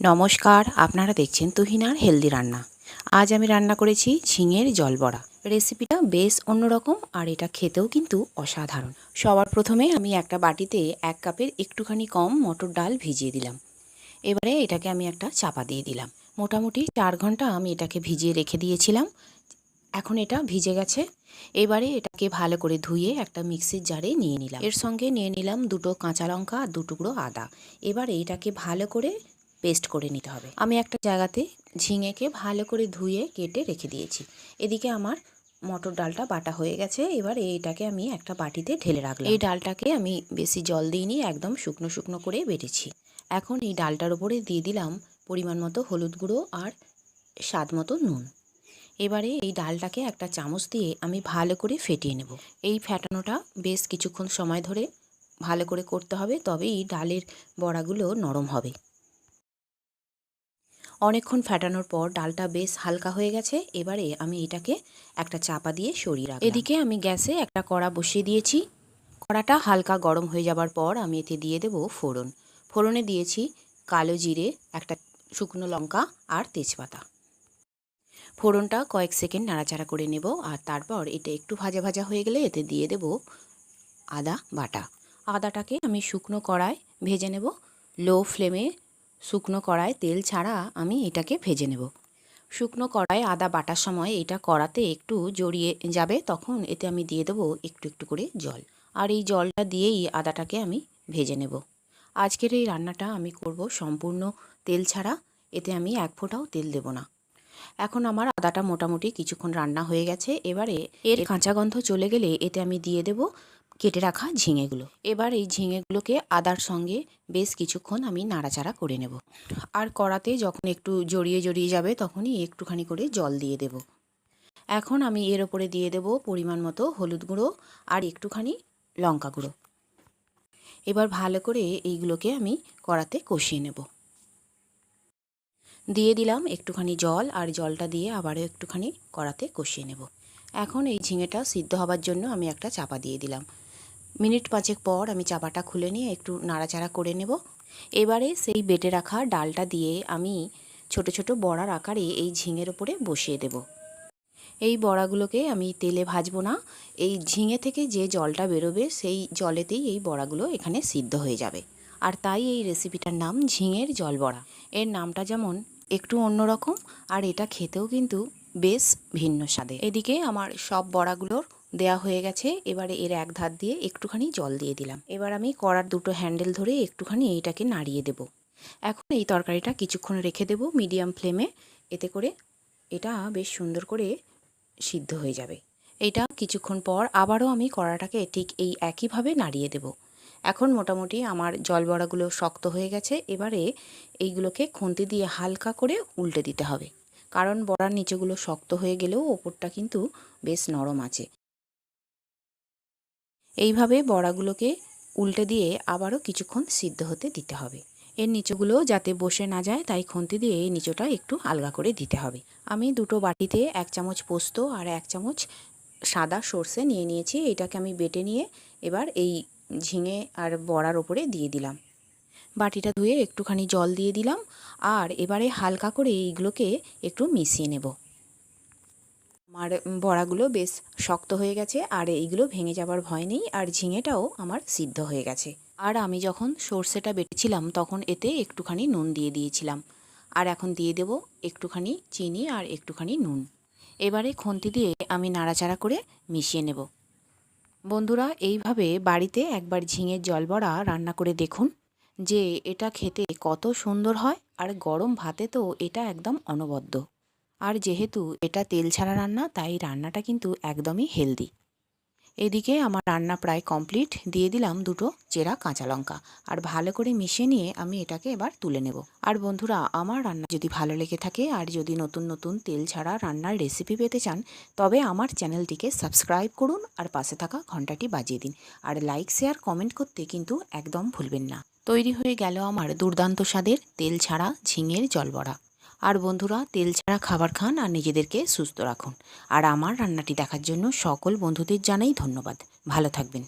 নমস্কার, আপনারা দেখছেন তুহিনার হেলদি রান্না। আজ আমি রান্না করেছি ঝিঙের জলবড়া। রেসিপিটা বেশ অন্যরকম আর এটা খেতেও কিন্তু অসাধারণ। সবার প্রথমে আমি একটা বাটিতে এক কাপের একটুখানি কম মটর ডাল ভিজিয়ে দিলাম। এবারে এটাকে আমি একটা চাপা দিয়ে দিলাম। মোটামুটি চার ঘণ্টা আমি এটাকে ভিজিয়ে রেখে দিয়েছিলাম। এখন এটা ভিজে গেছে। এবারে এটাকে ভালো করে ধুয়ে একটা মিক্সির জারে নিয়ে নিলাম। এর সঙ্গে নিয়ে নিলাম দুটো কাঁচা লঙ্কা আর দু টুকরো আদা। এবারে এটাকে ভালো করে পেস্ট করে নিতে হবে। আমি একটা জায়গাতে ঝিঙেকে ভালো করে ধুয়ে কেটে রেখে দিয়েছি। এদিকে আমার মটর ডালটা বাটা হয়ে গেছে। এবার এইটাকে আমি একটা বাটিতে ঢেলে রাখলাম। এই ডালটাকে আমি বেশি জল দিইনি, একদম শুকনো শুকনো করে বেটেছি। এখন এই ডালটার উপরে দিয়ে দিলাম পরিমাণ মতো হলুদ গুঁড়ো আর স্বাদ মতো নুন। এবারে এই ডালটাকে একটা চামচ দিয়ে আমি ভালো করে ফেটিয়ে নেব। এই ফেটানোটা বেশ কিছুক্ষণ সময় ধরে ভালো করে করতে হবে, তবেই ডালের বড়াগুলো নরম হবে। অনেকক্ষণ ফেটানোর পর ডালটা বেশ হালকা হয়ে গেছে। এবারে আমি এটাকে একটা চাপা দিয়ে সরিয়ে রাখলাম। এদিকে আমি গ্যাসে একটা কড়া বসিয়ে দিয়েছি। কড়াটা হালকা গরম হয়ে যাবার পর আমি এতে দিয়ে দেব ফোড়ন। ফোড়নে দিয়েছি কালো জিরে, একটা শুকনো লঙ্কা আর তেজপাতা। ফোড়নটা কয়েক সেকেন্ড নাড়াচাড়া করে নেব আর তারপর এটা একটু ভাজা ভাজা হয়ে গেলে এতে দিয়ে দেব আদা বাটা। আদাটাকে আমি শুকনো কড়ায় ভেজে নেব। লো ফ্লেমে শুকনো কড়ায় তেল ছাড়া আমি এটাকে ভেজে নেব। শুকনো কড়ায় আদা বাটার সময় এটা কড়াতে একটু জড়িয়ে যাবে, তখন এতে আমি দিয়ে দেবো একটু একটু করে জল। আর এই জলটা দিয়েই আদাটাকে আমি ভেজে নেব। আজকের এই রান্নাটা আমি করব সম্পূর্ণ তেল ছাড়া, এতে আমি এক ফোঁটাও তেল দেব না। এখন আমার আদাটা মোটামুটি কিছুক্ষণ রান্না হয়ে গেছে, এবারে এর কাঁচা গন্ধ চলে গেলে এতে আমি দিয়ে দেব কেটে রাখা ঝিঙেগুলো। এবার এই ঝিঙেগুলোকে আদার সঙ্গে বেশ কিছুক্ষণ আমি নাড়াচাড়া করে নেব। আর কড়াতে যখন একটু জড়িয়ে জড়িয়ে যাবে তখনই একটুখানি করে জল দিয়ে দেব। এখন আমি এর ওপরে দিয়ে দেব পরিমাণ মতো হলুদ গুঁড়ো আর একটুখানি লঙ্কা গুঁড়ো। এবার ভালো করে এইগুলোকে আমি কড়াতে কষিয়ে নেব। দিয়ে দিলাম একটুখানি জল আর জলটা দিয়ে আবারও একটুখানি কড়াতে কষিয়ে নেব। এখন এই ঝিঙেটা সিদ্ধ হবার জন্য আমি একটা চাপা দিয়ে দিলাম। মিনিট পাঁচেক পর আমি চাপাটা খুলে নিয়ে একটু নাড়াচাড়া করে নেব। এবারে সেই বেটে রাখা ডালটা দিয়ে আমি ছোট ছোট বড়ার আকারে এই ঝিঙের ওপরে বসিয়ে দেব। এই বড়াগুলোকে আমি তেলে ভাজবো না। এই ঝিঙে থেকে যে জলটা বেরোবে, সেই জলেতেই এই বড়াগুলো এখানে সিদ্ধ হয়ে যাবে। আর তাই এই রেসিপিটার নাম ঝিঙের জল বড়া। এর নামটা যেমন একটু অন্যরকম আর এটা খেতেও কিন্তু বেশ ভিন্ন স্বাদে এদিকে আমার সব বড়াগুলোর দেয়া হয়ে গেছে। এবারে এর এক ধার দিয়ে একটুখানি জল দিয়ে দিলাম। এবার আমি কড়ার দুটো হ্যান্ডেল ধরে একটুখানি এইটাকে নাড়িয়ে দেব। এখন এই তরকারিটা কিছুক্ষণ রেখে দেব মিডিয়াম ফ্লেমে এতে করে এটা বেশ সুন্দর করে সিদ্ধ হয়ে যাবে। এটা কিছুক্ষণ পর আবারও আমি কড়াটাকে ঠিক এই একইভাবে নাড়িয়ে দেব। এখন মোটামুটি আমার জল বড়াগুলো শক্ত হয়ে গেছে। এবারে এইগুলোকে খুন্তি দিয়ে হালকা করে উল্টে দিতে হবে। কারণ বড়ার নিচেগুলো শক্ত হয়ে গেলেও ওপরটা কিন্তু বেশ নরম আছে। এইভাবে বড়াগুলোকে উল্টে দিয়ে আবারও কিছুক্ষণ সিদ্ধ হতে দিতে হবে। এর নিচেগুলো যাতে বসে না যায়, তাই খুন্তি দিয়ে এই নিচটা একটু আলগা করে দিতে হবে। আমি দুটো বাটিতে এক চামচ পোস্ত আর এক চামচ সাদা সর্ষে নিয়ে নিয়েছি। এটাকে আমি বেটে নিয়ে এবার এই ঝিঙে আর বড়ার ওপরে দিয়ে দিলাম। বাটিটা ধুয়ে একটুখানি জল দিয়ে দিলাম আর এবারে হালকা করে এইগুলোকে একটু মিশিয়ে নেব। আমার বড়াগুলো বেশ শক্ত হয়ে গেছে আর এইগুলো ভেঙে যাবার ভয় নেই আর ঝিঙেটাও আমার সিদ্ধ হয়ে গেছে। আর আমি যখন সর্ষেটা বেটেছিলাম তখন এতে একটুখানি নুন দিয়ে দিয়েছিলাম। আর এখন দিয়ে দেব একটুখানি চিনি আর একটুখানি নুন। এবারে খুন্তি দিয়ে আমি নাড়াচাড়া করে মিশিয়ে নেব। বন্ধুরা, এইভাবে বাড়িতে একবার ঝিঙের জলবড়া রান্না করে দেখুন যে এটা খেতে কত সুন্দর হয় আর গরম ভাতে তো এটা একদম অনবদ্য। আর যেহেতু এটা তেল ছাড়া রান্না, তাই রান্নাটা কিন্তু একদমই হেলদি এদিকে আমার রান্না প্রায় কমপ্লিট দিয়ে দিলাম দুটো চেরা কাঁচা লঙ্কা। আর ভালো করে মিশিয়ে নিয়ে আমি এটাকে এবার তুলে নেব। আর বন্ধুরা, আমার রান্না যদি ভালো লেগে থাকে আর যদি নতুন নতুন তেল ছাড়া রান্নার রেসিপি পেতে চান, তবে আমার চ্যানেলটিকে সাবস্ক্রাইব করুন আর পাশে থাকা ঘন্টাটি বাজিয়ে দিন। আর লাইক শেয়ার কমেন্ট করতে কিন্তু একদম ভুলবেন না। তৈরি হয়ে গেল আমার দুর্দান্ত স্বাদের তেল ছাড়া ঝিঙের জলবড়া। আর বন্ধুরা, তেল ছাড়া খাবার খান আর নিজেদেরকে সুস্থ রাখুন। আর আমার রান্নাটি দেখার জন্য সকল বন্ধুদের জানাই ধন্যবাদ। ভালো থাকবেন।